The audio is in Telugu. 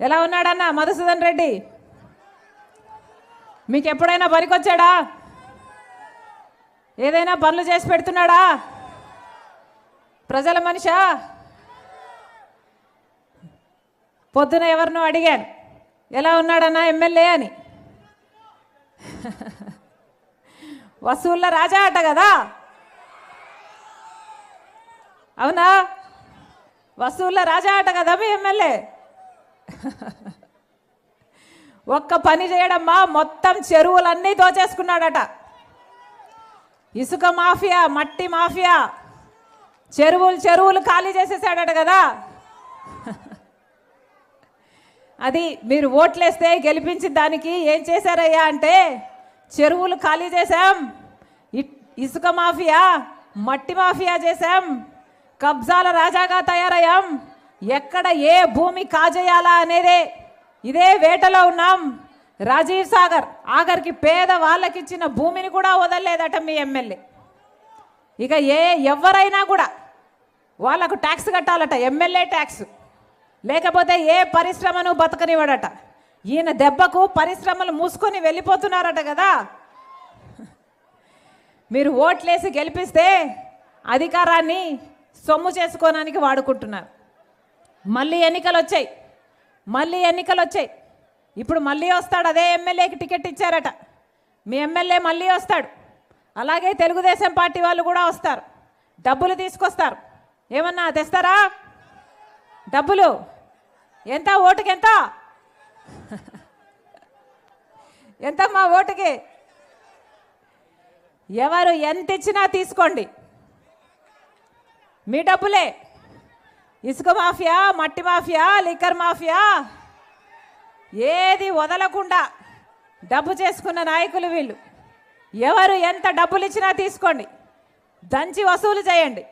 ఎలా ఉన్నాడన్న? మధుసూదన్ రెడ్డి. మీకు ఎప్పుడైనా పనికొచ్చాడా? ఏదైనా పనులు చేసి పెడుతున్నాడా? ప్రజల మనిషా? పొద్దున ఎవరినో అడిగాను. ఎలా ఉన్నాడన్నా ఎమ్మెల్యే అని. వసూళ్ళ రాజా అట కదా? అవునా? వసూళ్ళ రాజా అట కదా మీ ఎమ్మెల్యే? ఒక్క పని చేయడమ్మా మొత్తం చెరువులన్నీ దోచేసుకున్నాడట. ఇసుక మాఫియా మట్టి మాఫియా చెరువులు చెరువులు ఖాళీ చేసేసాడట కదా. అది మీరు ఓట్లేస్తే గెలిపించిన దానికి ఏం చేశారయ్యా అంటే చెరువులు ఖాళీ చేశాం ఇసుక మాఫియా మట్టి మాఫియా చేశాం కబ్జాల రాజాగా తయారయ్యాం. ఎక్కడ ఏ భూమి కాజేయాలా అనేదే ఇదే వేటలో ఉన్నాం. రాజీవ్ సాగర్ ఆఖరికి పేద వాళ్ళకిచ్చిన భూమిని కూడా వదలలేదట మీ ఎమ్మెల్యే. ఇక ఏ ఎవరైనా కూడా వాళ్ళకు ట్యాక్స్ కట్టాలట ఎమ్మెల్యే ట్యాక్స్. లేకపోతే ఏ పరిశ్రమను బతకనివ్వడట. ఈయన దెబ్బకు పరిశ్రమలు మూసుకొని వెళ్ళిపోతున్నారట కదా. మీరు ఓట్లేసి గెలిపిస్తే అధికారాన్ని సొమ్ము చేసుకోవడానికి వాడుకుంటున్నారు. మళ్ళీ ఎన్నికలు వచ్చాయి మళ్ళీ ఎన్నికలు వచ్చాయి ఇప్పుడు మళ్ళీ వస్తాడు అదే ఎమ్మెల్యేకి టికెట్ ఇచ్చారట. మీ ఎమ్మెల్యే మళ్ళీ వస్తాడు. అలాగే తెలుగుదేశం పార్టీ వాళ్ళు కూడా వస్తారు. డబ్బులు తీసుకొస్తారు. ఏమన్నా తెస్తారా? డబ్బులు. ఎంత? ఓటుకి ఎంత ఎంత మా ఓటుకి? ఎవరు ఎంత ఇచ్చినా తీసుకోండి. మీ డబ్బులే. ఇసుక మాఫియా మట్టి మాఫియా లిక్కర్ మాఫియా. ఏది వదలకుండా డబ్బు చేసుకున్న నాయకులు వీళ్ళు. ఎవరు ఎంత డబ్బులు ఇచ్చినా తీసుకోండి. దంచి వసూలు చేయండి.